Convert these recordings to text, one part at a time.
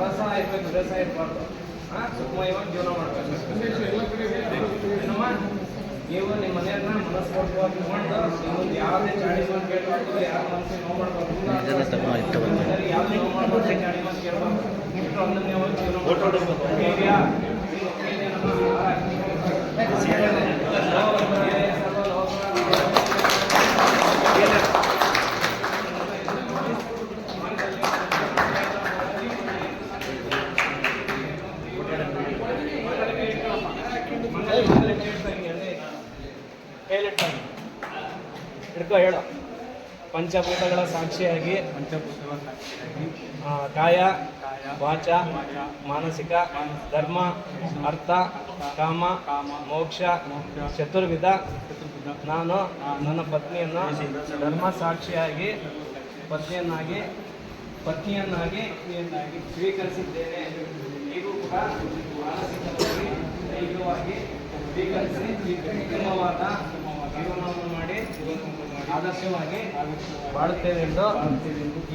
ವ್ಯವಸಾಯಕ್ಕೆ ನಿರಸಾಯ ಇರಬಾರ್ದು ಸುಖಮಯವಾಗಿ ಜೀವನ ಮಾಡಬೇಕು. ನೀವು ನಿಮ್ಮ ಮನೆಯನ್ನ ಮನಸ್ಪೂರ್ವವಾಗಿ ನೋಡಿದ ನೀವು ಯಾವುದೇ ಚಾಡಿ ಮಾತು ಕೇಳಬಾರ್ದು ಯಾರ ಮನಸ್ಸಿಗೆ ನೋವು ಮಾಡಬಾರ್ದು. ಯಾವುದೇ ನೋವು ಮಾಡಬಾರ್ದು ಚಾಡಿ ಮಾತು ಕೇಳಬಾರ್ದು. ಇಷ್ಟು ನೀವು ಜೀವನ ಹಿಡ್ಕೊ ಹೇಳು. ಪಂಚಭೂತಗಳ ಸಾಕ್ಷಿಯಾಗಿ. ಆ, ಕಾಯ ವಾಚ ಮಾನಸಿಕ ಧರ್ಮ ಅರ್ಥ ಕಾಮ ಮೋಕ್ಷ ಚತುರ್ವಿಧ ನಾನು ನನ್ನ ಪತ್ನಿಯನ್ನು ಧರ್ಮ ಸಾಕ್ಷಿಯಾಗಿ ಪತ್ನಿಯನ್ನಾಗಿ ಪತ್ನಿಯನ್ನಾಗಿ ಸ್ವೀಕರಿಸಿದ್ದೇನೆ. ನೀವು ಕೂಡ ಮಾನಸಿಕವಾಗಿ ದೈಹಿಕವಾಗಿ ಸ್ವೀಕರಿಸಿ ಉತ್ತಮವಾದ ಜೀವನವನ್ನು ಮಾಡಿ ಆದರ್ಶವಾಗಿ ಬಾಳುತ್ತೇವೆ ಎಂದು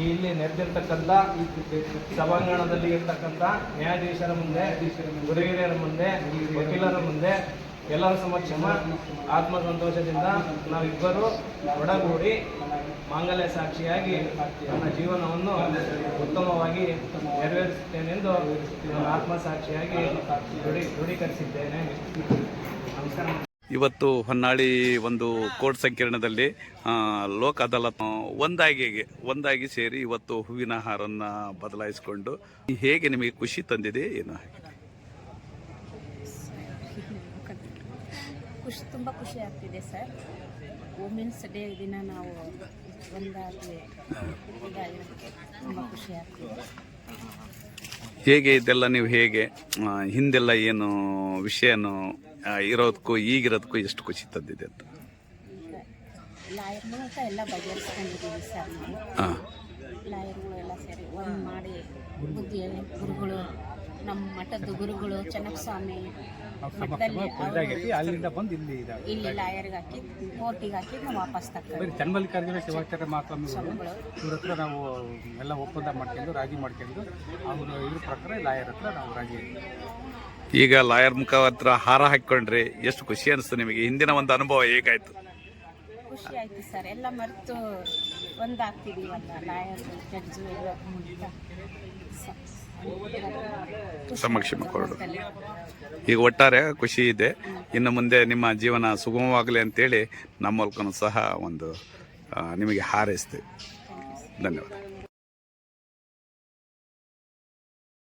ಇಲ್ಲಿ ನೆರೆದಿರ್ತಕ್ಕಂಥ ಸಭಾಂಗಣದಲ್ಲಿ ಇರ್ತಕ್ಕಂಥ ನ್ಯಾಯಾಧೀಶರ ಮುಂದೆ, ಗುರುಗಿರಿಯರ ಮುಂದೆ, ವಕೀಲರ ಮುಂದೆ ಎಲ್ಲರ ಸಮಕ್ಷಮ ಆತ್ಮಸಂತೋಷದಿಂದ ನಾವಿಬ್ಬರು ಒಡಗೂಡಿ ಮಾಂಗಲ್ಯ ಸಾಕ್ಷಿಯಾಗಿ ನನ್ನ ಜೀವನವನ್ನು ಉತ್ತಮವಾಗಿ ನೆರವೇರಿಸುತ್ತೇನೆಂದು ನನ್ನ ಆತ್ಮಸಾಕ್ಷಿಯಾಗಿ ದೃಢಿ ದೃಢೀಕರಿಸಿದ್ದೇನೆ. ನಮಸ್ಕಾರ. ಇವತ್ತು ಹೊನ್ನಾಳಿ ಒಂದು ಕೋರ್ಟ್ ಸಂಕೀರ್ಣದಲ್ಲಿ ಲೋಕ ಅದಾಲತ್ ಒಂದಾಗಿ ಒಂದಾಗಿ ಸೇರಿ ಇವತ್ತು ಹೂವಿನ ಹಾರನ್ನ ಬದಲಾಯಿಸಿಕೊಂಡು ಹೇಗೆ ನಿಮಗೆ ಖುಷಿ ತಂದಿದೆ ಏನು ಖುಷಿ ತುಂಬ ಖುಷಿ ಆಗ್ತಿದೆ ಸರ್. ವುಮೆನ್ಸ್ ಡೇ ದಿನ ನಾವು ಒಂದಾಗಿ ತುಂಬ ಖುಷಿ ಆಗ್ತಿದೆ. ಹೇಗೆ ಇದೆಲ್ಲ ನೀವು ಹೇಗೆ ಹಿಂದೆಲ್ಲ ಏನು ವಿಷಯನೂ ಇರೋದಕ್ಕೂ ಈಗಿರೋದಕ್ಕೂ ಎಷ್ಟು ಖುಷಿ ತಂದಿದೆ ಅಂತ. ಲಾಯರ್ ಮೂಲಕ ಎಲ್ಲ ಬಗೆಹರಿಸ್ಕೊಂಡಿದ್ದೀವಿ ಸರ್ ನಾವು. ಹಾಂ. ಲಾಯರ್ಗಳು ಎಲ್ಲ ಸೇರಿ ಒಂದು ಮಾಡಿ ಬುದ್ಧಿ ಗುರುಗಳು ನಮ್ಮ ಮಠದ ಗುರುಗಳು ಸ್ವಾಮಿ ಮಠದಲ್ಲಿ ಅಲ್ಲಿಂದ ಬಂದು ಇಲ್ಲಿ ಇದಾವೆ ಇಲ್ಲಿ ಲಾಯರ್ಗೆ ಹಾಕಿ ಕೋರ್ಟಿಗೆ ಹಾಕಿ ನಾವು ವಾಪಸ್ ಬರೀ ಚನ್ನಮಲ್ಲಿಕಾರ್ಜುನ ಶಿವಾಚಾರ್ಯ ಮಹಾಸ್ವಾಮಿ ಇವ್ರ ಹತ್ರ ನಾವು ಎಲ್ಲ ಒಪ್ಪಂದ ಮಾಡ್ಕೊಂಡು ರಾಜಿ ಮಾಡ್ಕೊಂಡು ಅವರು ಇವ್ರ ಪ್ರಕಾರ ಲಾಯರ್ ಹತ್ರ ನಾವು ರಾಜಿ ಈಗ ಲಾಯರ್ ಮುಖಾಂತರ ಹಾರ ಹಾಕಿಕೊಂಡ್ರೆ ಎಷ್ಟು ಖುಷಿ ಅನಿಸ್ತು ನಿಮಗೆ? ಹಿಂದಿನ ಒಂದು ಅನುಭವ ಹೇಗಾಯ್ತು? ಖುಷಿ ಆಯ್ತು ಸರ್. ಎಲ್ಲ ಮರೆತು ಆಯ್ತು ಕೊಡು. ಕೋರ್ಟಲ್ಲಿ. ಈಗ ಒಟ್ಟಾರೆ ಖುಷಿ ಇದೆ ಇನ್ನು ಮುಂದೆ ನಿಮ್ಮ ಜೀವನ ಸುಗಮವಾಗಲಿ ಅಂತೇಳಿ ನಮ್ಮ ಮೂಲಕನೂ ಸಹ ಒಂದು ನಿಮಗೆ ಹಾರೈಸ್ತೀವಿ ಧನ್ಯವಾದ